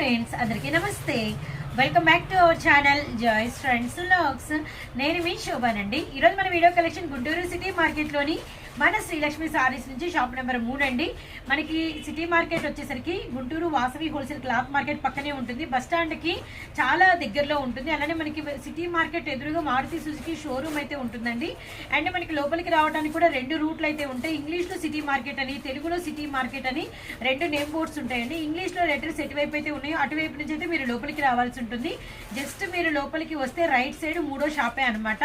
Friends అందరికీ నమస్తే. Welcome back to our channel Joys friends logs నేను మీ శోభానండి. ఈరోజు మన వీడియో కలెక్షన్ గుంటూరు సిటీ మార్కెట్లోని మన శ్రీలక్ష్మి సారీస్ నుంచి షాప్ నెంబర్ మూడు అండి. మనకి సిటీ మార్కెట్ వచ్చేసరికి Guntur Vasavi wholesale cloth market పక్కనే ఉంటుంది. బస్ స్టాండ్కి చాలా దగ్గరలో ఉంటుంది. అలానే మనకి సిటీ మార్కెట్ ఎదురుగా మారుతి సుజుకి షోరూమ్ అయితే ఉంటుందండి. అండ్ మనకి లోపలికి రావడానికి కూడా రెండు రూట్లు అయితే ఉంటాయి. ఇంగ్లీష్లో సిటీ మార్కెట్ అని తెలుగులో సిటీ మార్కెట్ అని రెండు నేమ్ బోర్డ్స్ ఉంటాయండి. ఇంగ్లీష్లో లెటర్స్ ఎటువైపు అయితే ఉన్నాయో అటువైపు నుంచి అయితే మీరు లోపలికి రావాల్సి ఉంటుంది. జస్ట్ మీరు లోపలికి వస్తే రైట్ సైడ్ మూడో షాపే అనమాట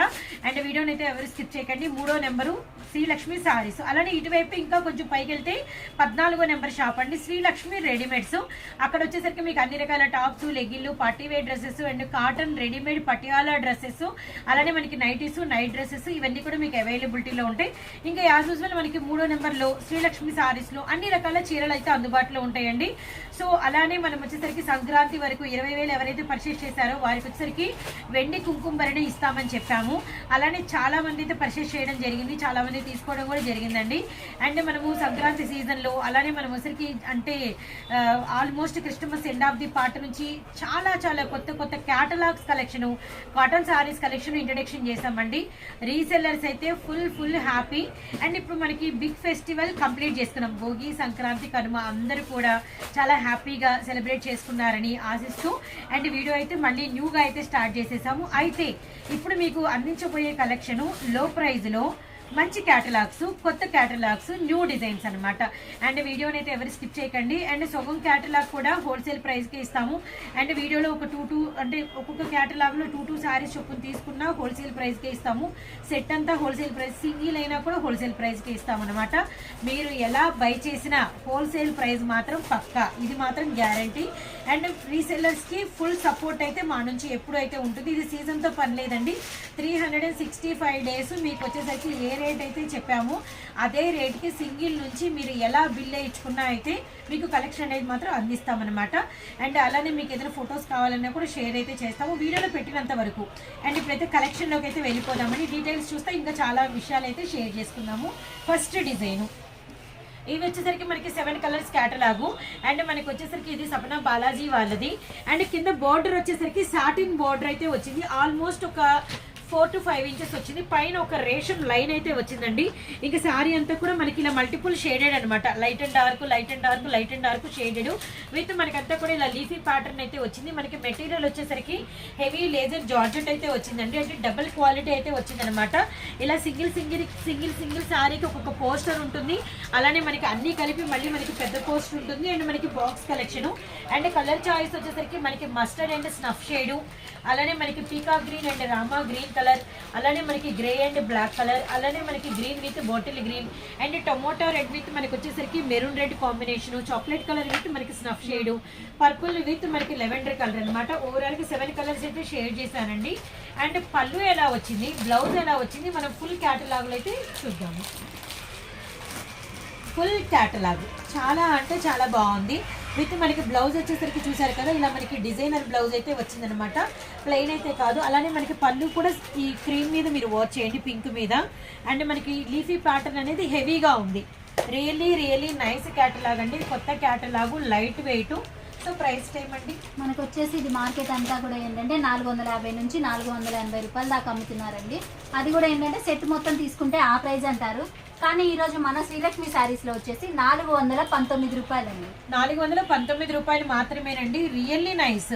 అండ్ వీడియోని అయితే ఎవరు స్కిప్ చేయకండి. మూడో నెంబరు శ్రీలక్ష్మి సారీస్. అలానే ఇటువైపు ఇంకా కొంచెం పైకి వెళ్తే పద్నాలుగో నెంబర్ షాప్ అండి. శ్రీలక్ష్మి రెడీమేడ్స్. అక్కడ వచ్చేసరికి మీకు అన్ని రకాల tops లెగ్గిళ్ళు party wear dresses and cotton readymade Patiala dresses. అలానే మనకి నైటీస్ నైట్ డ్రెస్సెస్ ఇవన్నీ కూడా మీకు అవైలబిలిటీలో ఉంటాయి. ఇంకా యాజ్ యూజువల్ మనకి మూడో నెంబర్లో శ్రీలక్ష్మి శారీస్లో అన్ని రకాల చీరలు అయితే అందుబాటులో ఉంటాయండి. సో అలానే మనం వచ్చేసరికి సంక్రాంతి వరకు ఇరవై వేలు ఎవరైతే పర్చేస్ చేశారో వారికి వచ్చేసరికి వెండి కుంకుమ భరణి ఇస్తామని చెప్పాము. అలానే చాలా మంది అయితే పర్చేస్ చేయడం జరిగింది. చాలా మంది తీసుకోవడం కూడా జరిగిందండి. అండ్ మనము సంక్రాంతి సీజన్లో అలానే మనం ఒకసారికి అంటే almost Christmas end of the part నుంచి చాలా చాలా కొత్త కొత్త catalogues collection cotton saris collection introduction చేసామండి రీసెల్లర్స్ అయితే ఫుల్ ఫుల్ హ్యాపీ అండ్ ఇప్పుడు మనకి బిగ్ ఫెస్టివల్ కంప్లీట్ చేసుకున్నాం. భోగి సంక్రాంతి కనుమ అందరూ కూడా చాలా హ్యాపీగా సెలబ్రేట్ చేసుకున్నారని ఆశిస్తూ అండ్ వీడియో అయితే మళ్ళీ న్యూగా అయితే స్టార్ట్ చేసేసాము. అయితే ఇప్పుడు మీకు అందించబోయే కలెక్షను లో ప్రైజ్లో మంచి క్యాటలాగ్స్ కొత్త క్యాటలాగ్స్ న్యూ డిజైన్స్ అనమాట అండ్ వీడియోని అయితే ఎవరు స్కిప్ చేయకండి. అండ్ సొగం క్యాటలాగ్ కూడా హోల్సేల్ ప్రైస్కి ఇస్తాము. అండ్ వీడియోలో ఒక టూ టూ అంటే ఒక్కొక్క క్యాటలాగ్లో టూ టూ శారీస్ చొప్పున తీసుకున్నా హోల్సేల్ ప్రైస్కే ఇస్తాము. సెట్ అంతా హోల్సేల్ ప్రైస్ సింగిల్ అయినా కూడా హోల్సేల్ ప్రైస్కి ఇస్తామన్నమాట మీరు ఎలా బై చేసినా హోల్సేల్ ప్రైస్ మాత్రం పక్కా. ఇది మాత్రం గ్యారంటీ అండ్ రీసెల్లర్స్కి ఫుల్ సపోర్ట్ అయితే మా నుంచి ఎప్పుడైతే ఉంటుంది ఇది సీజన్తో పని లేదండి. Three hundred and sixty five days మీకు వచ్చేసరికి ఏ రేట్ అయితే చెప్పామో అదే రేట్కి సింగిల్ నుంచి మీరు ఎలా బిల్ వేయించుకున్నా అయితే మీకు కలెక్షన్ అనేది మాత్రం అందిస్తామన్నమాట. అండ్ అలానే మీకు ఏదైనా ఫొటోస్ కావాలన్నా కూడా షేర్ అయితే చేస్తాము. వీడియోలో పెట్టినంత వరకు. అండ్ ఇప్పుడైతే కలెక్షన్లోకి అయితే వెళ్ళిపోదామని డీటెయిల్స్ చూస్తే ఇంకా చాలా విషయాలు అయితే షేర్ చేసుకుందాము. ఫస్ట్ డిజైను ఇవి వచ్చేసరికి మనకి సెవెన్ కలర్స్ క్యాటలాగు. అండ్ మనకి వచ్చేసరికి ఇది సపనా బాలాజీ వాళ్ళది. అండ్ కింద బోర్డర్ వచ్చేసరికి సాటిన్ బోర్డర్ అయితే వచ్చింది. ఆల్మోస్ట్ ఒక ఫోర్ టు ఫైవ్ ఇంచెస్ వచ్చింది. పైన ఒక రేషన్ లైన్ అయితే వచ్చిందండి. ఇంకా శారీ అంతా కూడా మనకి ఇలా మల్టిపుల్ షేడెడ్ అనమాట light and dark light and dark light and dark shaded. With మనకంతా కూడా ఇలా లీఫీ ప్యాటర్న్ అయితే వచ్చింది. మనకి మెటీరియల్ వచ్చేసరికి హెవీ లేజర్ జార్జెట్ అయితే వచ్చిందండి. అంటే డబుల్ క్వాలిటీ అయితే వచ్చిందనమాట ఇలా సింగిల్ సింగిల్ సింగిల్ సింగిల్ శారీకి ఒక్కొక్క పోస్టర్ ఉంటుంది. అలానే మనకి అన్ని కలిపి మళ్ళీ మనకి పెద్ద పోస్టర్ ఉంటుంది. అండ్ మనకి box collection. And colour choice వచ్చేసరికి మనకి మస్టర్డ్ అండ్ స్నఫ్ షేడు. అలానే మనకి peacock green and Rama green colour అలానే మనకి గ్రే అండ్ బ్లాక్ కలర్ అలానే మనకి green with bottle green and tomato red with మనకి వచ్చేసరికి maroon red combination chocolate colour with మనకి స్నఫ్ షేడ్ పర్పుల్ విత్ మనకి లెవెండర్ కలర్ అనమాట ఓవరాల్ సెవెన్ కలర్స్ అయితే షేర్ చేశానండి. అండ్ పళ్ళు ఎలా వచ్చింది బ్లౌజ్ ఎలా వచ్చింది మనం ఫుల్ క్యాటలాగ్లో అయితే చూద్దాము. ఫుల్ క్యాటలాగ్ చాలా అంటే చాలా బాగుంది. విత్ మనకి బ్లౌజ్ వచ్చేసరికి చూసారు కదా ఇలా మనకి డిజైనర్ బ్లౌజ్ అయితే వచ్చిందనమాట ప్లెయిన్ అయితే కాదు. అలానే మనకి పళ్ళు కూడా ఈ క్రీమ్ మీద మీరు వాచ్ చేయండి పింక్ మీద. అండ్ మనకి లీఫీ ప్యాటర్న్ అనేది హెవీగా ఉంది. రియలీ రియలీ నైస్ క్యాటలాగ్ అండి కొత్త catalogue light weight so price time అండి. మనకు వచ్చేసి ఇది మార్కెట్ అంతా కూడా ఏంటంటే నాలుగు వందల యాభై నుంచి నాలుగు వందల ఎనభై రూపాయల దాకా అమ్ముతున్నారండి. అది కూడా ఏంటంటే సెట్ మొత్తం తీసుకుంటే ఆ ప్రైస్ అంటారు. కానీ ఈరోజు మన శ్రీలక్ష్మి శారీస్లో వచ్చేసి నాలుగు వందల పంతొమ్మిది రూపాయలండి. నాలుగు వందల పంతొమ్మిది రూపాయలు మాత్రమేనండి. రియల్లీ నైస్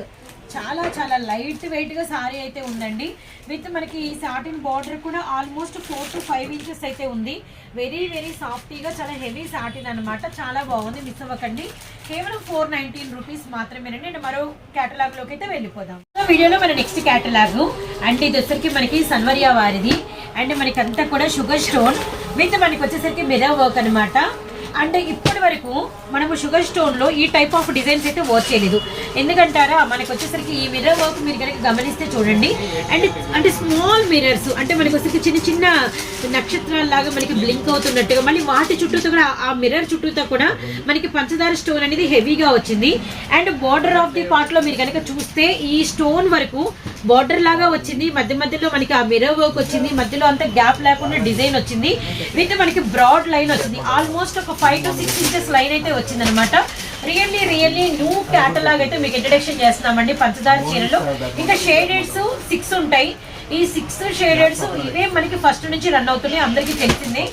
చాలా చాలా లైట్ వెయిట్గా సారీ అయితే ఉందండి. విత్ మనకి ఈ సాటిన్ బార్డర్ కూడా almost four to five inches అయితే ఉంది. వెరీ వెరీ సాఫ్టీగా చాలా హెవీ సాటిన్ అనమాట చాలా బాగుంది. మిస్ అవ్వకండి. కేవలం ఫోర్ నైన్టీన్ రూపీస్ మాత్రమేనండి. అండ్ మరో కేటలాగ్లోకి అయితే వెళ్ళిపోదాం. సో వీడియోలో మన నెక్స్ట్ కేటలాగ్ అండ్ ఇది వచ్చరికి మనకి సన్వరియా వారిది. అండ్ మనకి అంతా కూడా షుగర్ స్టోన్ మిగతా మనకి వచ్చేసరికి మిర్రర్ వర్క్ అనమాట అంటే ఇప్పటి వరకు మనము షుగర్ స్టోన్లో ఈ టైప్ ఆఫ్ డిజైన్స్ అయితే వర్క్ చేయలేదు. ఎందుకంటారా? మనకు వచ్చేసరికి ఈ మిర్రర్ వర్క్ మీరు కనుక గమనిస్తే చూడండి. అండ్ అంటే స్మాల్ మిర్రర్స్ అంటే మనకు వచ్చేసరికి చిన్న చిన్న నక్షత్రాల లాగా మనకి బ్లింక్ అవుతున్నట్టుగా మళ్ళీ వాటి చుట్టూతో కూడా ఆ మిర్రర్ చుట్టూతో కూడా మనకి పంచదార స్టోన్ అనేది హెవీగా వచ్చింది. అండ్ బార్డర్ ఆఫ్ ది పార్ట్లో మీరు కనుక చూస్తే ఈ స్టోన్ వరకు బార్డర్ లాగా వచ్చింది. మధ్య మధ్యలో మనకి ఆ మిర్రర్ వర్క్ వచ్చింది. మధ్యలో అంత గ్యాప్ లేకుండా డిజైన్ వచ్చింది. విత్ మనకి బ్రాడ్ లైన్ వచ్చింది. ఆల్మోస్ట్ ఒక five to six inches line అయితే వచ్చింది అనమాట రియల్లీ రియల్లీ న్యూ క్యాటలాగ్ అయితే మీకు ఇంట్రడక్షన్ చేస్తున్నామండి. పంచదార చీరలు. ఇంకా షేడెడ్స్ సిక్స్ ఉంటాయి. ఈ సిక్స్ షేడెడ్స్ ఇవే మనకి ఫస్ట్ నుంచి రన్ అవుతున్నాయి అందరికీ తెలిసిందే.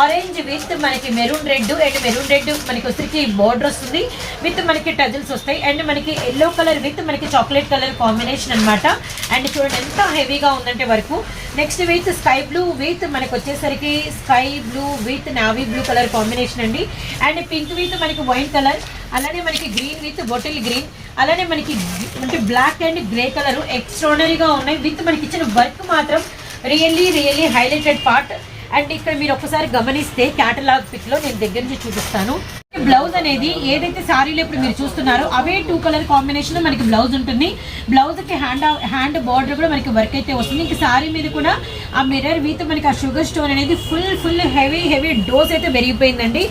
ఆరెంజ్ విత్ మనకి maroon red and maroon red మనకి వచ్చరికి బార్డర్ వస్తుంది. విత్ మనకి టజిల్స్ వస్తాయి. అండ్ మనకి ఎల్లో కలర్ విత్ మనకి చాక్లెట్ కలర్ కాంబినేషన్ అన్నమాట. అండ్ చూడండి ఎంత హెవీగా ఉందంటే వరకు. Next with sky blue with మనకి వచ్చేసరికి sky blue with navy blue colour combination అండి. అండ్ పింక్ విత్ మనకి వైట్ కలర్ అలానే మనకి గ్రీన్ విత్ బొటిల్ గ్రీన్ అలానే మనకి అంటే బ్లాక్ అండ్ గ్రే కలర్ ఎక్స్ట్రాడనరీగా ఉన్నాయి. విత్ మనకి ఇచ్చిన వర్క్ మాత్రం really really highlighted part and ఇక్కడ మీరు ఒకసారి గమనిస్తే క్యాటలాగ్ పిక్లో నేను దగ్గర నుంచి చూపిస్తాను. బ్లౌజ్ అనేది ఏదైతే సారీలో ఇప్పుడు మీరు చూస్తున్నారో అవే టూ కలర్ కాంబినేషన్ మనకి బ్లౌజ్ ఉంటుంది. బ్లౌజ్కి హ్యాండ్ హ్యాండ్ బార్డర్ కూడా మనకి వర్క్ అయితే వస్తుంది. ఇంకా సారీ మీద కూడా ఆ మిర్రర్ విత్ మనకి ఆ షుగర్ స్టోన్ అనేది full full heavy heavy dose అయితే పెరిగిపోయిందండి.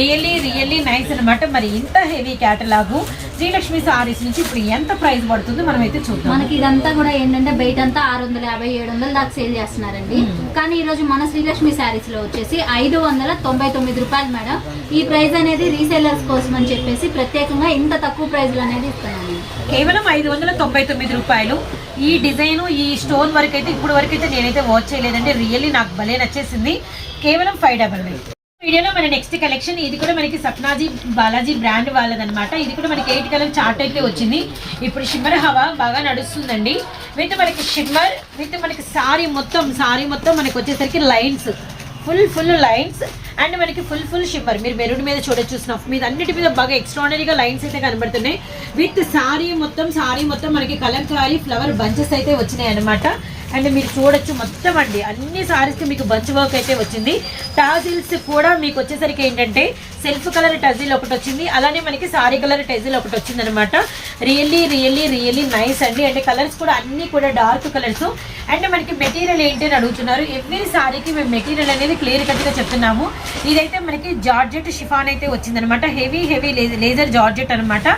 రియల్లీ రియల్లీ నైస్ అన్నమాట. మరి ఇంత హెవీ క్యాటలాగు శ్రీలక్ష్మి సారీస్ నుంచి ఇప్పుడు ఎంత ప్రైస్ పడుతుందో మనం అయితే చూద్దాం. మనకి ఇదంతా కూడా ఏంటంటే బయట అంతా ఆరు వందల యాభై ఏడు వందల దాకా సేల్ చేస్తున్నారండి. కానీ ఈ రోజు మన శ్రీలక్ష్మి శారీస్లో వచ్చేసి ఐదు వందల తొంభై తొమ్మిది రూపాయలు మేడం. ఈ ప్రైస్ అనేది రీసేలర్స్ కోసం అని చెప్పేసి ప్రత్యేకంగా ఇంత తక్కువ ప్రైస్లో అనేది ఇస్తున్నాను. కేవలం ఐదు వందల తొంభై తొమ్మిది రూపాయలు. ఈ డిజైన్ ఈ స్టోన్ వరకు అయితే ఇప్పుడు వరకు అయితే నేనైతే వాచ్ చేయలేదంటే రియల్లీ నాకు భలే నచ్చేసింది. కేవలం ఫైవ్ డబల్ నైన్ వీడియోలో మన నెక్స్ట్ కలెక్షన్ ఇది కూడా మనకి సప్నాజీ బాలాజీ బ్రాండ్ వాళ్ళదన్నమాట. ఇది కూడా మనకి ఎయిట్ కలర్ చార్ట్ అయితే వచ్చింది. ఇప్పుడు షిమ్మర్ హవా బాగా నడుస్తుందండి. విత్ మనకి షిమ్మర్ విత్ మనకి సారీ మొత్తం సారీ మొత్తం మనకి వచ్చేసరికి lines full full lines and మనకి ఫుల్ ఫుల్ షిమ్మర్ మీరు మెరూన్ మీద చూడొచ్చు స్నఫ్ మీద అన్నిటి మీద బాగా ఎక్స్ట్రాడనరీగా లైన్స్ అయితే కనబడుతున్నాయి. విత్ సారీ మొత్తం సారీ మొత్తం మనకి కలంకారీ ఫ్లవర్ బంచెస్ అయితే వచ్చినాయి అనమాట అండ్ మీరు చూడొచ్చు మొత్తం అండి. అన్ని సారీస్కి మీకు బంచ్ వర్క్ అయితే వచ్చింది. టాజిల్స్ కూడా మీకు వచ్చేసరికి ఏంటంటే సెల్ఫ్ కలర్ టజిల్ ఒకటి వచ్చింది. అలానే మనకి సారీ కలర్ టజిల్ ఒకటి వచ్చింది అనమాట రియల్లీ రియల్లీ రియల్లీ నైస్ అండి అంటే కలర్స్ కూడా అన్ని కూడా డార్క్ కలర్స్ అండ్ మనకి మెటీరియల్ ఏంటి అని అడుగుతున్నారు. ఎవ్రీ సారీకి మేము మెటీరియల్ అనేది క్లియర్ కట్గా చెప్తున్నాము. ఇదైతే మనకి జార్జెట్ షిఫాన్ అయితే వచ్చిందనమాట హెవీ హెవీ లేజర్ జార్జెట్ అనమాట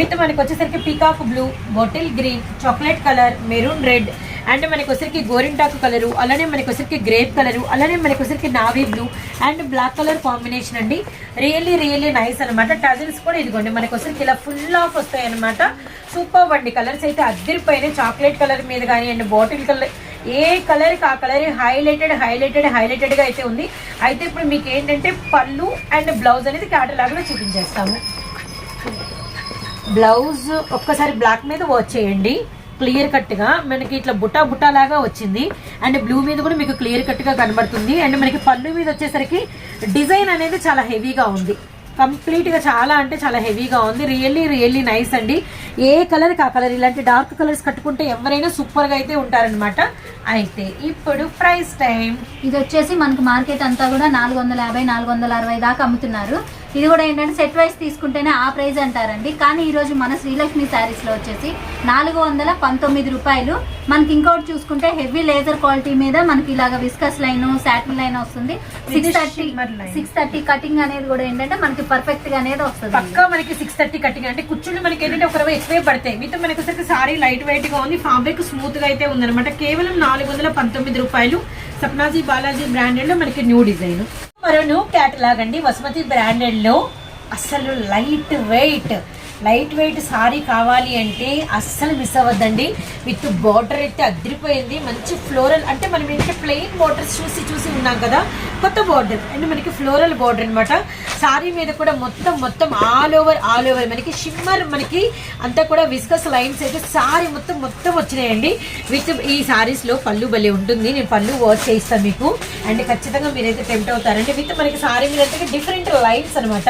విత్ మనకి వచ్చేసరికి peacock blue bottle green chocolate colour maroon red and మనకి వచ్చరికి గోరింటాకు కలరు అలానే మనకి వచ్చరికి గ్రేప్ కలరు అలానే మనకి వచ్చరికి navy blue and black colour combination అండి. రియల్లీ రియల్లీ నైస్ అనమాట టజిల్స్ కూడా ఇదిగోండి మనకి వచ్చరికి ఇలా ఫుల్ ఆఫ్ వస్తాయి అనమాట సూపర్ అండి. కలర్స్ అయితే అద్దరిపోయిన చాక్లెట్ కలర్ మీద కానీ అండ్ బాటిల్ కలర్ ఏ కలర్కి ఆ కలర్ హైలైటెడ్ హైలైటెడ్ హైలైటెడ్గా అయితే ఉంది. అయితే ఇప్పుడు మీకు ఏంటంటే పళ్ళు అండ్ బ్లౌజ్ అనేది క్యాటలాగ్లో చూపించేస్తాము. బ్లౌజ్ ఒక్కసారి బ్లాక్ మీద వాచ్ చేయండి. క్లియర్ కట్గా మనకి ఇట్లా బుటా బుటా లాగా వచ్చింది. అండ్ బ్లూ మీద కూడా మీకు క్లియర్ కట్గా కనబడుతుంది. అండ్ మనకి పళ్ళు మీద వచ్చేసరికి డిజైన్ అనేది చాలా హెవీగా ఉంది. కంప్లీట్గా చాలా అంటే చాలా హెవీగా ఉంది. రియల్లీ రియల్లీ నైస్ అండి. ఏ కలర్ ఆ కలర్? ఇలాంటి డార్క్ కలర్స్ కట్టుకుంటే ఎవరైనా సూపర్గా అయితే ఉంటారనమాట అయితే ఇప్పుడు ప్రైస్ టైం ఇది వచ్చేసి మనకి మార్కెట్ అంతా కూడా నాలుగు వందల యాభై నాలుగు వందల అరవై దాకా అమ్ముతున్నారు. ఇది కూడా ఏంటంటే సెట్ వైస్ తీసుకుంటేనే ఆ ప్రైస్ అంటారండి. కానీ ఈ రోజు మన శ్రీలక్ష్మి శారీస్లో వచ్చేసి నాలుగు వందల పంతొమ్మిది రూపాయలు. మనకి ఇంకోటి చూసుకుంటే హెవీ లేజర్ క్వాలిటీ మీద మనకి ఇలాగ విస్కస్ లైన్ సాటిన్ లైన్ వస్తుంది. Six thirty. Six thirty cutting అనేది కూడా ఏంటంటే మనకి పర్ఫెక్ట్గా అనేది వస్తుంది. పక్కా మనకి సిక్స్ థర్టీ కటింగ్ అంటే కుచ్చుళ్ళు మనకి ఏంటంటే ఒక రవ్వ ఎక్కువే పడతాయి. మీతో మనకి వచ్చేసరికి సారీ లైట్ వెయిట్గా ఉంది. ఫ్యాబ్రిక్ స్మూత్గా అయితే ఉందన్నమాట. కేవలం నాలుగు వందల పంతొమ్మిది రూపాయలు. సప్నాజీ బాలాజీ బ్రాండెడ్లో మనకి న్యూ డిజైన్ మరో న్యూ క్యాటలాగ్ అండి వసుమతి బ్రాండెడ్లో. అసలు light weight. Light weight sari కావాలి అంటే అస్సలు మిస్ అవ్వద్దండి. విత్ బార్డర్ అయితే అదిరిపోయింది. మంచి ఫ్లోరల్ అంటే మనం ఏంటంటే ప్లెయిన్ బార్డర్స్ చూసి చూసి ఉన్నాం కదా కొత్త బార్డర్. అండ్ మనకి ఫ్లోరల్ బార్డర్ అనమాట సారీ మీద కూడా మొత్తం మొత్తం ఆల్ ఓవర్ ఆల్ ఓవర్. మనకి షిమ్మర్ మనకి అంతా కూడా విస్కస్ లైన్స్ అయితే సారీ మొత్తం మొత్తం వచ్చినాయండి. విత్ ఈ సారీస్లో పళ్ళు భలే ఉంటుంది. నేను పళ్ళు వాష్ చేయిస్తాను మీకు. అండ్ ఖచ్చితంగా మీరైతే టెంప్ట్ అవుతారంటే విత్ మనకి సారీ మీద అయితే డిఫరెంట్ లైన్స్ అనమాట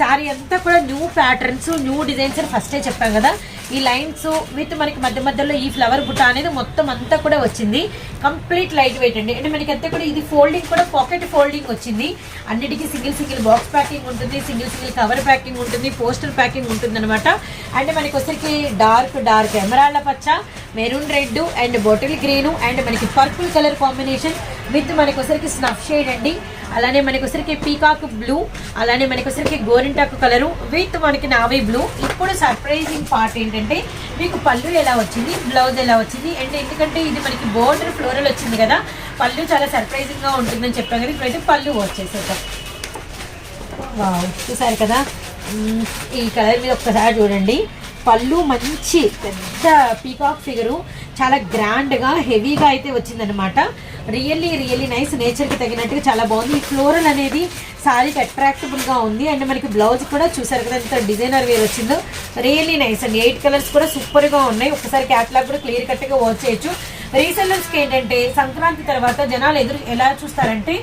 సారీ అంతా కూడా న్యూ ప్యాటర్న్స్ న్యూ డిజైన్స్ అని ఫస్టే చెప్పాం కదా. ఈ లైన్స్ విత్ మనకి మధ్య మధ్యలో ఈ ఫ్లవర్ బుట్ట అనేది మొత్తం అంతా కూడా వచ్చింది. కంప్లీట్ లైట్ వెయిట్ అండి. అంటే మనకి అంతా కూడా ఇది ఫోల్డింగ్ కూడా పాకెట్ ఫోల్డింగ్ వచ్చింది. అన్నిటికీ సింగిల్ సింగిల్ బాక్స్ ప్యాకింగ్ ఉంటుంది సింగిల్ సింగిల్ కవర్ ప్యాకింగ్ ఉంటుంది పోస్టర్ ప్యాకింగ్ ఉంటుంది అనమాట అండ్ మనకి వచ్చరికి డార్క్ డార్క్ ఎమరాళ్ళ పచ్చ maroon red and bottle green and మనకి పర్పుల్ కలర్ కాంబినేషన్ విత్ మనకి వచ్చరికి స్నఫ్ షేడ్ అండి. అలానే మనకి వచ్చరికి పీకాక్ బ్లూ అలానే మనకి వచ్చరికి గోరింటాకు కలరు విత్ మనకి నావీ బ్లూ. ఇప్పుడు సర్ప్రైజింగ్ పార్ట్ ఏంటంటే మీకు పళ్ళు ఎలా వచ్చింది బ్లౌజ్ ఎలా వచ్చింది అండ్ ఎందుకంటే ఇది మనకి బోర్డర్ ఫ్లోరల్ వచ్చింది కదా పళ్ళు చాలా సర్ప్రైజింగ్గా ఉంటుందని చెప్పాను కదా ఇప్పుడైతే పళ్ళు వచ్చేసేద్దాం. వావ్ చూసారు కదా? ఈ కలర్ మీద ఒక్కసారి చూడండి. పళ్ళు మంచి పెద్ద పీకాక్ ఫిగరు. చాలా గ్రాండ్గా హెవీగా అయితే వచ్చిందనమాట రియల్లీ రియల్లీ నైస్. నేచర్కి తగినట్టుగా చాలా బాగుంది. ఈ ఫ్లోరల్ అనేది సారీకి అట్రాక్టబుల్గా ఉంది. అండ్ మనకి బ్లౌజ్ కూడా చూసారు కదా ఎంత డిజైనర్ వేర్ వచ్చిందో. Really nice and. Eight colours కూడా సూపర్గా ఉన్నాయి. ఒకసారి క్యాట్లాగ్ కూడా క్లియర్ కట్గా వాచ్ చేయొచ్చు. రీసెల్లర్స్కి ఏంటంటే సంక్రాంతి తర్వాత జనాలు ఎదురు ఎలా చూస్తారంటే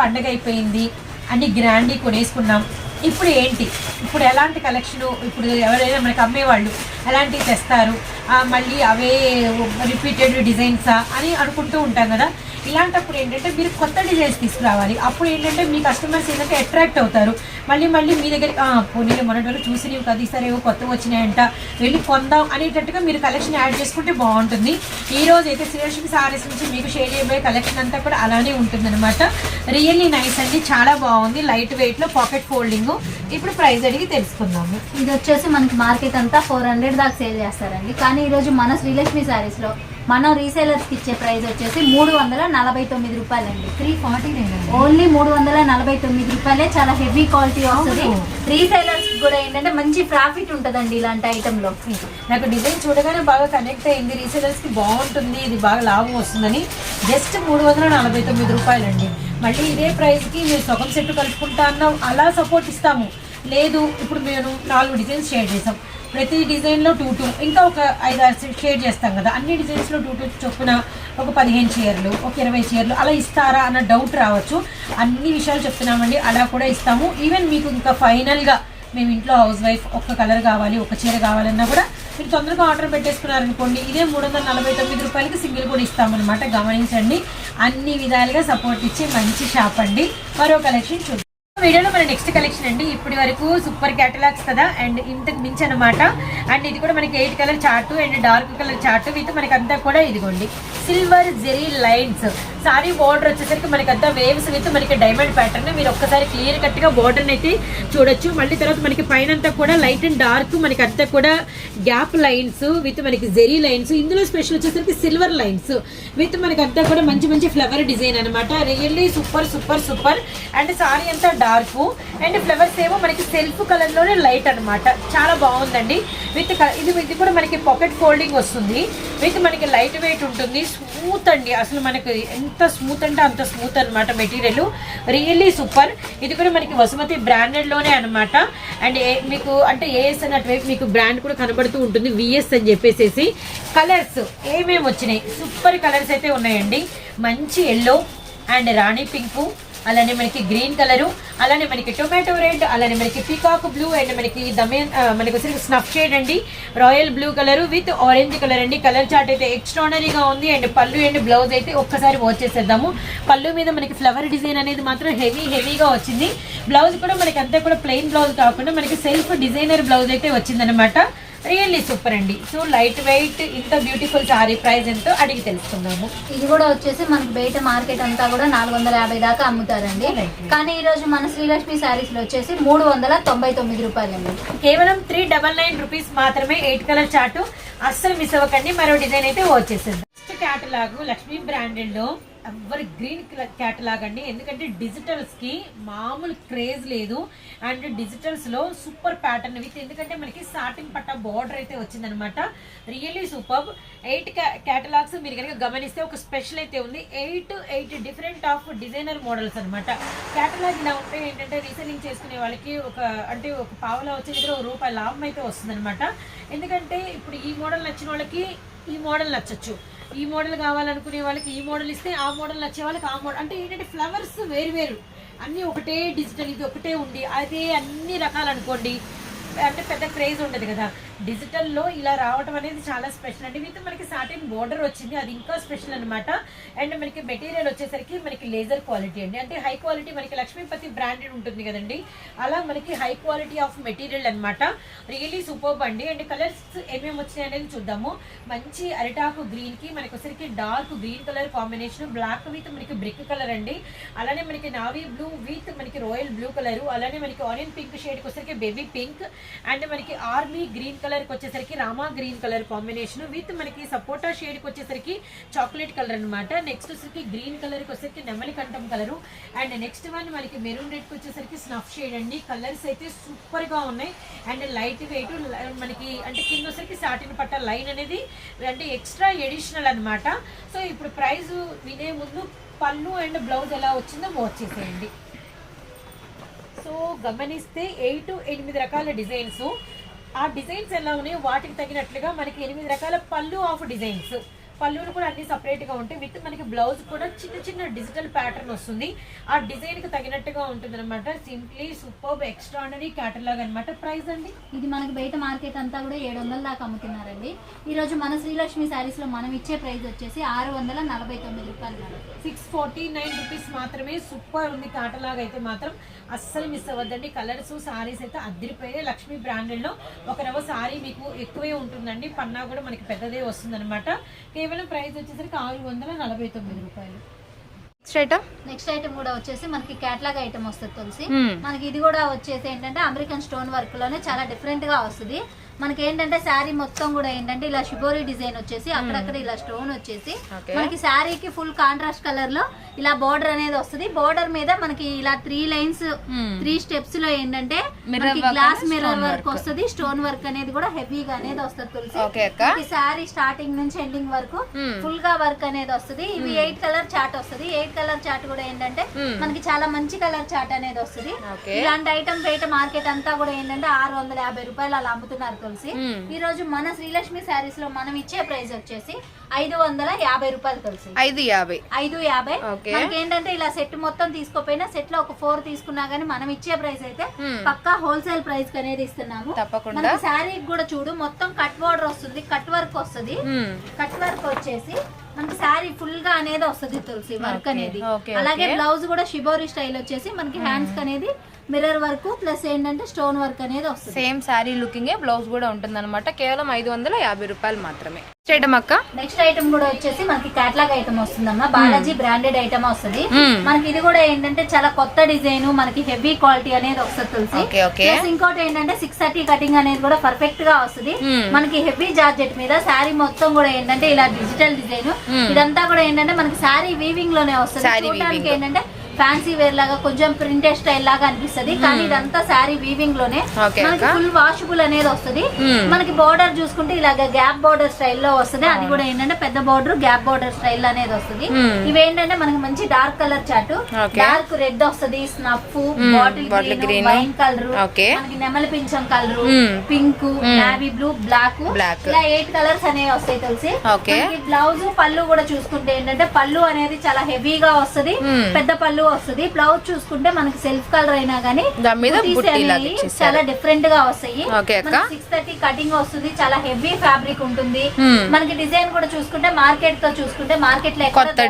పండగ అయిపోయింది. అన్ని గ్రాండీ కొనేసుకున్నాం. ఇప్పుడు ఏంటి? ఇప్పుడు ఎలాంటి కలెక్షన్ ఇప్పుడు ఎవరైనా మనకి అమ్మేవాళ్ళు ఎలాంటివి తెస్తారు? మళ్ళీ అవే రిపీటెడ్ డిజైన్సా అని అనుకుంటూ ఉంటాం కదా. ఇలాంటప్పుడు ఏంటంటే మీరు కొత్త డిజైన్స్ తీసుకురావాలి. అప్పుడు ఏంటంటే మీ కస్టమర్స్ ఏంటంటే అట్రాక్ట్ అవుతారు. మళ్ళీ మళ్ళీ మీ దగ్గర పోనీ మొన్నటి వరకు చూసి నీవు కదా ఈసారి ఏవో కొత్త వచ్చినాయంట వెళ్ళి కొందాం అనేటట్టుగా మీరు కలెక్షన్ యాడ్ చేసుకుంటే బాగుంటుంది. ఈ రోజు అయితే శ్రీలక్ష్మి సారీస్ నుంచి మీకు షేర్ చేయబోయే కలెక్షన్ అంతా కూడా అలానే ఉంటుంది అనమాట రియల్లీ నైస్ అండి. చాలా బాగుంది. లైట్ వెయిట్లో పాకెట్ ఫోల్డింగ్ ఇప్పుడు ప్రైస్ అడిగి తెలుసుకుందాము. ఇది వచ్చేసి మనకి మార్కెట్ అంతా ఫోర్ హండ్రెడ్ దాకా సేల్ చేస్తారండి. కానీ ఈరోజు మన శ్రీలక్ష్మి శారీస్లో మనం రీసేలర్స్కి ఇచ్చే ప్రైస్ వచ్చేసి మూడు వందల నలభై తొమ్మిది రూపాయలండి. త్రీ ఫార్టీ ఓన్లీ మూడు వందల నలభై తొమ్మిది రూపాయలే చాలా హెవీ క్వాలిటీ వస్తుంది. రీసేలర్స్ కూడా ఏంటంటే మంచి ప్రాఫిట్ ఉంటుందండి ఇలాంటి ఐటమ్లో. నాకు డిజైన్ చూడగానే బాగా కనెక్ట్ అయింది. రీసేలర్స్కి బాగుంటుంది. ఇది బాగా లాభం వస్తుందని జస్ట్ మూడు వందల నలభై తొమ్మిది రూపాయలండి. మళ్ళీ ఇదే ప్రైస్కి మీరు సగం సెట్ కలుపుకుంటా అన్నాం. అలా సపోర్ట్ ఇస్తాము. లేదు ఇప్పుడు మేము నాలుగు డిజైన్స్ షేర్ చేసాం. ప్రతి డిజైన్లో టూ టూ ఇంకా ఒక ఐదు ఆరు షేర్ చేస్తాం కదా. అన్ని డిజైన్స్లో టూ టూ చొప్పున ఒక పదిహేను చీరలు ఒక ఇరవై చీరలు అలా ఇస్తారా అన్న డౌట్ రావచ్చు. అన్ని విషయాలు చెప్తున్నామండి. అలా కూడా ఇస్తాము. ఈవెన్ మీకు ఇంకా ఫైనల్గా మేము ఇంట్లో హౌస్ వైఫ్ ఒక్క కలర్ కావాలి ఒక చీర కావాలన్నా కూడా మీరు తొందరగా ఆర్డర్ పెట్టేసుకున్నారనుకోండి ఇదే మూడు వందల నలభై తొమ్మిది రూపాయలకి సింగిల్ కూడా ఇస్తామన్నమాట. గమనించండి. అన్ని విధాలుగా సపోర్ట్ ఇచ్చే మంచి షాప్ అండి. మరో కలెక్షన్ చూద్దాం. వీడియోలో మన నెక్స్ట్ కలెక్షన్ అండి. ఇప్పటి వరకు సూపర్ క్యాటలాగ్స్ కదా. అండ్ ఇంతకు మించి అనమాట అండ్ ఇది కూడా మనకి eight colour chart and dark colour chart with మనకి అంతా కూడా ఇదిగోండి. Silver zari lines sari border వచ్చేసరికి మనకి అంతా వేవ్స్ విత్ మనకి డైమండ్ ప్యాటర్న్ మీరు ఒక్కసారి క్లియర్ కట్గా బార్డర్ అయితే చూడొచ్చు. మళ్ళీ తర్వాత మనకి పైన అంతా కూడా లైట్ అండ్ డార్క్ మనకి అంతా కూడా గ్యాప్ లైన్స్ విత్ మనకి జెరీ లైన్స్ ఇందులో స్పెషల్ వచ్చేసరికి సిల్వర్ లైన్స్ విత్ మనకి అంతా కూడా మంచి మంచి ఫ్లవర్ డిజైన్ అనమాట really super super super and sari అంతా డార్క్. అండ్ ఫ్లవర్స్ ఏమో మనకి సెల్ఫ్ కలర్లోనే లైట్ అన్నమాట. చాలా బాగుందండి. విత్ ఇది ఇది కూడా మనకి పాకెట్ ఫోల్డింగ్ వస్తుంది. విత్ మనకి లైట్ వెయిట్ ఉంటుంది. స్మూత్ అండి. అసలు మనకి ఎంత స్మూత్ అంటే అంత స్మూత్ అనమాట మెటీరియల్. Really super. ఇది కూడా మనకి వసుమతి బ్రాండెడ్లోనే అనమాట అండ్ ఏ- మీకు అంటే ఏఎస్ అన్నట్టు మీకు బ్రాండ్ కూడా కనబడుతూ ఉంటుంది. విఎస్ అని చెప్పేసి కలర్స్ ఏమేమి వచ్చినాయి? సూపర్ కలర్స్ అయితే ఉన్నాయండి. మంచి ఎల్లో అండ్ రాణి పింకు. అలానే మనకి గ్రీన్ కలరు అలానే మనకి టొమాటో రెడ్ అలానే మనకి పీకాక్ బ్లూ అండ్ మనకి దమే మనకి వచ్చేసి స్నఫ్ షేడ్ అండి. Royal blue colour with orange colour అండి. కలర్ చార్ట్ అయితే ఎక్స్ట్రానరీగా ఉంది. అండ్ పళ్ళు అండ్ బ్లౌజ్ అయితే ఒక్కసారి వాచ్ చేసేద్దాము. పళ్ళు మీద మనకి ఫ్లవర్ డిజైన్ అనేది మాత్రం హెవీ హెవీగా వచ్చింది. బ్లౌజ్ కూడా మనకి అంతా కూడా ప్లెయిన్ బ్లౌజ్ కాకుండా మనకి సెల్ఫ్ డిజైనర్ బ్లౌజ్ అయితే వచ్చిందనమాట రియల్లీ సూపర్ అండి. సో లైట్ వెయిట్ ఇంత బ్యూటిఫుల్ సారీ ప్రైస్ ఎంతో అడిగి తెలుసుకుందాము. ఇది కూడా వచ్చేసి మనకి బయట మార్కెట్ అంతా కూడా నాలుగు వందల యాభై దాకా అమ్ముతారండి. కానీ ఈ రోజు మన శ్రీలక్ష్మి శారీస్లో వచ్చేసి మూడు వందల తొంభై తొమ్మిది రూపాయలండి. కేవలం త్రీ డబల్ నైన్ రూపీస్ మాత్రమే ఎయిట్ కలర్ చార్ట్ అస్సలు మిస్ అవ్వకండి. మరో డిజైన్ అయితే వచ్చేసింది క్యాటలాగ్ లక్ష్మీ బ్రాండెడ్లో ఎవరి గ్రీన్ క్యాటలాగ్ అండి. ఎందుకంటే డిజిటల్స్కి మామూలు క్రేజ్ లేదు. అండ్ డిజిటల్స్లో సూపర్ ప్యాటర్న్ విత్ ఎందుకంటే మనకి సాటిన్ పట్ట బార్డర్ అయితే వచ్చిందనమాట. Really super. ఎయిట్ క్యాటలాగ్స్ మీరు కనుక గమనిస్తే ఒక స్పెషల్ అయితే ఉంది. Eight eight different of designer models అనమాట. క్యాటలాగ్ ఇలా ఉంటే ఏంటంటే రీసెల్లింగ్ చేసుకునే వాళ్ళకి ఒక అంటే ఒక పావులా వచ్చే దగ్గర ఒక రూపాయి లాభం అయితే వస్తుందన్నమాట ఎందుకంటే ఇప్పుడు ఈ మోడల్ నచ్చిన వాళ్ళకి ఈ మోడల్ నచ్చచ్చు. ఈ మోడల్ కావాలనుకునే వాళ్ళకి ఈ మోడల్ ఇస్తే ఆ మోడల్ నచ్చే వాళ్ళకి ఆ మోడల్. అంటే ఏంటంటే ఫ్లవర్స్ వేరు వేరు. అన్నీ ఒకటే డిజిటల్ ఇది ఒకటే ఉండి అదే అన్ని రకాలు అనుకోండి అంటే పెద్ద క్రేజ్ ఉండదు కదా. డిజిటల్లో ఇలా రావటం అనేది చాలా స్పెషల్ అండి విత్ మనకి సాటిన్ బోర్డర్ వచ్చింది అది ఇంకా స్పెషల్ అనమాట అండ్ మనకి మెటీరియల్ వచ్చేసరికి మనకి లేజర్ క్వాలిటీ అండి. అంటే హై క్వాలిటీ మనకి లక్ష్మీపతి బ్రాండెడ్ ఉంటుంది కదండి. అలా మనకి హై క్వాలిటీ ఆఫ్ మెటీరియల్ అన్నమాట. రియలీ సూపర్బ్ అండి. అండ్ కలర్స్ ఏమేమి వచ్చినాయి అనేది చూద్దాము. మంచి అరిటాకు గ్రీన్కి మనకి వచ్చరికి dark green colour combination black with మనకి బ్రిక్ కలర్ అండి. అలానే మనకి నావీ బ్లూ విత్ మనకి రాయల్ బ్లూ కలర్ అలానే మనకి ఆనియన్ పింక్ షేడ్ వచ్చరికి బేబీ పింక్ అండ్ మనకి ఆర్మీ గ్రీన్ కలర్కి వచ్చేసరికి rama green colour combination with మనకి సపోటా షేడ్కి వచ్చేసరికి చాక్లెట్ కలర్ అన్నమాట. నెక్స్ట్ వచ్చేసరికి గ్రీన్ కలర్కి వచ్చేసరికి నెమలి కంఠం కలర్ అండ్ నెక్స్ట్ వన్ మనకి మెరూన్ రెడ్కి వచ్చేసరికి స్నఫ్ షేడ్ అండి. కలర్స్ అయితే సూపర్గా ఉన్నాయి. అండ్ లైట్ వెయిట్ మనకి అంటే కింద వచ్చేసరికి సాటిన్ పట్ట లైన్ అనేది అంటే ఎక్స్ట్రా ఎడిషనల్ అన్నమాట. సో ఇప్పుడు ప్రైస్ వినే ముందు పళ్ళు అండ్ బ్లౌజ్ ఎలా వచ్చిందో వాచ్ చేసేయండి. సో గమనిస్తే ఎయిట్ ఎనిమిది రకాల డిజైన్స్ ఆ డిజైన్స్ ఎలా ఉన్నాయో వాటికి తగినట్లుగా మనకి ఎనిమిది రకాల పళ్ళు ఆఫ్ డిజైన్స్. పళ్ళులు కూడా అన్ని separate గా ఉంటాయి. విత్ మనకి బ్లౌజ్ కూడా చిన్న చిన్న డిజిటల్ ప్యాటర్న్ వస్తుంది. ఆ డిజైన్కి తగినట్టుగా ఉంటుంది అనమాట సింప్లీ సూపర్ ఎక్స్ట్రాడనరీ క్యాటలాగ్ అన్నమాట. ప్రైస్ అండి? ఇది మనకి బయట మార్కెట్ అంతా కూడా ఏడు వందల దాకా అమ్ముతున్నారండి. ఈ రోజు మన శ్రీలక్ష్మి శారీస్లో మనం ఇచ్చే ప్రైస్ వచ్చేసి ఆరు వందల నలభై తొమ్మిది రూపాయలు సిక్స్ ఫార్టీ నైన్ రూపీస్ మాత్రమే సూపర్ ఉంది కాటలాగ్ అయితే మాత్రం. అస్సలు మిస్ అవ్వద్దండి. కలర్స్ సారీస్ అయితే అద్దరిపోయాయి. లక్ష్మీ బ్రాండెడ్లో ఒక రవ సారీ మీకు ఎక్కువే ఉంటుందండి. పన్నా కూడా మనకి పెద్దదే వస్తుంది కేవలం ప్రైస్ వచ్చేసరికి ఆరు వందల నలభై తొమ్మిది రూపాయలు. నెక్స్ట్ ఐటమ్ కూడా వచ్చేసి మనకి క్యాట్లాగ్ ఐటమ్ వస్తుంది తులసి. Hmm. మనకి ఇది కూడా వచ్చేసి ఏంటంటే అమెరికన్ స్టోన్ వర్క్లోనే చాలా డిఫరెంట్గా వస్తుంది. మనకి ఏంటంటే శారీ మొత్తం కూడా ఏంటంటే ఇలా షిబోరి డిజైన్ వచ్చేసి అక్కడక్కడ ఇలా స్టోన్ వచ్చేసి. మనకి శారీకి ఫుల్ కాంట్రాస్ట్ కలర్లో ఇలా బోర్డర్ అనేది వస్తుంది. బోర్డర్ మీద మనకి ఇలా త్రీ లైన్స్ త్రీ స్టెప్స్లో ఏంటంటే గ్లాస్ మిర్రర్ వర్క్ వస్తుంది స్టోన్ వర్క్ అనేది కూడా హెవీగా అనేది వస్తుంది తులసి శారీ స్టార్టింగ్ నుంచి ఎండింగ్ వరకు. ఫుల్గా వర్క్ అనేది వస్తుంది ఇవి ఎయిట్ కలర్ చాట్ వస్తుంది ఎయిట్ కలర్ చాట్ కూడా ఏంటంటే Hmm. మనకి చాలా మంచి కలర్ చాట్ అనేది వస్తుంది. ఇలాంటి ఐటమ్ బయట మార్కెట్ అంతా కూడా ఏంటంటే ఆరు వందల యాభై రూపాయలు అలా అమ్ముతున్నారు తులసి Hmm. ఈ రోజు మన శ్రీలక్ష్మి శారీస్లో మనం ఇచ్చే ప్రైస్ వచ్చేసి ఐదు వందల యాభై రూపాయలు తులసి ఐదు యాభై ఐదు యాభై. మనకి ఏంటంటే ఇలా సెట్ మొత్తం తీసుకోపోయినా సెట్లో ఒక ఫోర్ తీసుకున్నా గానీ మనం ఇచ్చే ప్రైస్ అయితే Hmm. పక్కా హోల్సేల్ ప్రైస్కి అనేది ఇస్తున్నాము తప్పకుండా. శారీ కూడా చూడు మొత్తం కట్ బోర్డర్ వస్తుంది కట్ వర్క్ వస్తుంది. కట్ వర్క్ వచ్చేసి మనకి శారీ ఫుల్గా అనేది వస్తుంది తులసి వర్క్ అనేది అలాగే. బ్లౌజ్ కూడా షిబోరి స్టైల్ వచ్చేసి మనకి హ్యాండ్స్ అనేది మిర్రర్ వర్క్ ప్లస్ ఏంటంటే స్టోన్ వర్క్ అనేది వస్తుంది. సేమ్ శారీ లుకింగ్ బ్లౌజ్ కూడా ఉంటుంది అనమాట కేవలం ఐదు వందల యాభై రూపాయలు మాత్రమే. అక్క? నెక్స్ట్ ఐటమ్ కూడా వచ్చేసి మనకి కేటలాగ్ ఐటమ్ వస్తుందమ్మా. బాలాజీ బ్రాండెడ్ ఐటమ్ వస్తుంది. మనకి ఇది కూడా ఏంటంటే చాలా కొత్త డిజైన్ మనకి హెవీ క్వాలిటీ అనేది వస్తుంది తులసి? ఇంకోటి ఏంటంటే సిక్స్ థర్టీ కటింగ్ అనేది కూడా పర్ఫెక్ట్గా వస్తుంది. మనకి హెవీ జార్జెట్ మీద శారీ మొత్తం కూడా ఏంటంటే ఇలా డిజిటల్ డిజైన్. ఇదంతా కూడా ఏంటంటే మనకి శారీ వీవింగ్లోనే వస్తుంది. చూడడానికి. ఏంటంటే ఫ్యాన్సీ వేర్ లాగా కొంచెం ప్రింటెడ్ స్టైల్ లాగా అనిపిస్తది కానీ ఇదంతా శారీ వీవింగ్లోనే మనకి. ఫుల్ వాషబుల్ అనేది వస్తుంది Hmm. మనకి బోర్డర్ చూసుకుంటే ఇలాగ గ్యాప్ బోర్డర్ స్టైల్లో వస్తుంది అది కూడా ఏంటంటే పెద్ద బోర్డర్ గ్యాప్ బోర్డర్ స్టైల్ అనేది వస్తుంది Hmm. ఇవేంటంటే మనకి మంచి dark colour chart. Dark red వస్తుంది snuff Hmm. Bottle. Green wine colour. మనకి నెమలి పింఛం colour Hmm. Pink Hmm. Navy blue black. ఇలా ఎయిట్ కలర్స్ అనేవి వస్తాయి తెలిసి. బ్లౌజ్ పళ్ళు కూడా చూసుకుంటే ఏంటంటే పళ్ళు అనేది చాలా హెవీగా వస్తుంది Hmm. పెద్ద పళ్ళు వస్తుంది. బ్లౌజ్ చూసుకుంటే మనకి సెల్ఫ్ కలర్ అయినా ఇచ్చేసారు. చాలా డిఫరెంట్గా వస్తాయి. సిక్స్ థర్టీ కటింగ్ వస్తుంది. చాలా హెవీ ఫ్యాబ్రిక్ ఉంటుంది. మనకి డిజైన్ కూడా చూసుకుంటే మార్కెట్తో చూసుకుంటే మార్కెట్లో కొత్త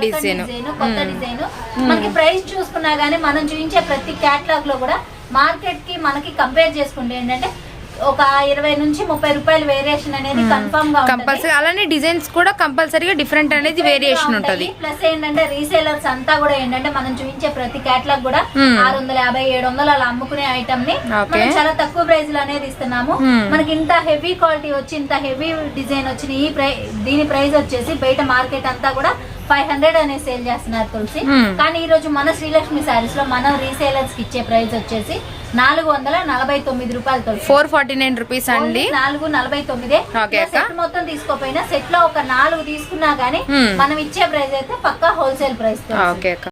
కొత్త డిజైన్ మనకి ప్రైస్ చూసుకున్నా గానీ మనం చూపించే ప్రతి క్యాటలాగ్లో కూడా మార్కెట్కి మనకి కంపేర్ చేసుకుంటే ఏంటంటే ఒక ఇరవై నుంచి ముప్పై రూపాయల వేరియేషన్ అనేది కన్ఫర్మ్గా కంపల్సరీ అలానే డిజైన్స్ కూడా కంపల్సరీగా డిఫరెంట్ అనేది వేరియేషన్ ఉంటది ప్లస్ ఏంటంటే రీసేలర్స్ అంతా కూడా ఏంటంటే మనం చూపించే ప్రతి క్యాటలాగ్ కూడా. ఆరు వందల యాభై ఏడు వందలు అలా అమ్ముకునే ఐటమ్ని. మనం చాలా తక్కువ ప్రైస్లో అనేది ఇస్తున్నాము. మనకి ఇంత హెవీ క్వాలిటీ వచ్చి ఇంత హెవీ డిజైన్ వచ్చిన ఈ ప్రై దీని ప్రైస్ వచ్చేసి బయట మార్కెట్ అంతా కూడా ఫైవ్ హండ్రెడ్ అనేది సేల్ చేస్తున్నారు తులసి. కానీ ఈ రోజు మన శ్రీలక్ష్మి శారీస్లో మనం రీసేలర్స్కి ఇచ్చే ప్రైస్ వచ్చేసి నాలుగు వందల నలభై తొమ్మిది రూపాయలు Tulsi four forty nine rupees అండి నాలుగు నలభై తొమ్మిదే. సెట్ మొత్తం తీసుకోపోయినా సెట్లో ఒక నాలుగు తీసుకున్నా గానీ. మనం ఇచ్చే ప్రైస్ అయితే పక్కా హోల్సేల్ ప్రైస్ ఓకే అక్క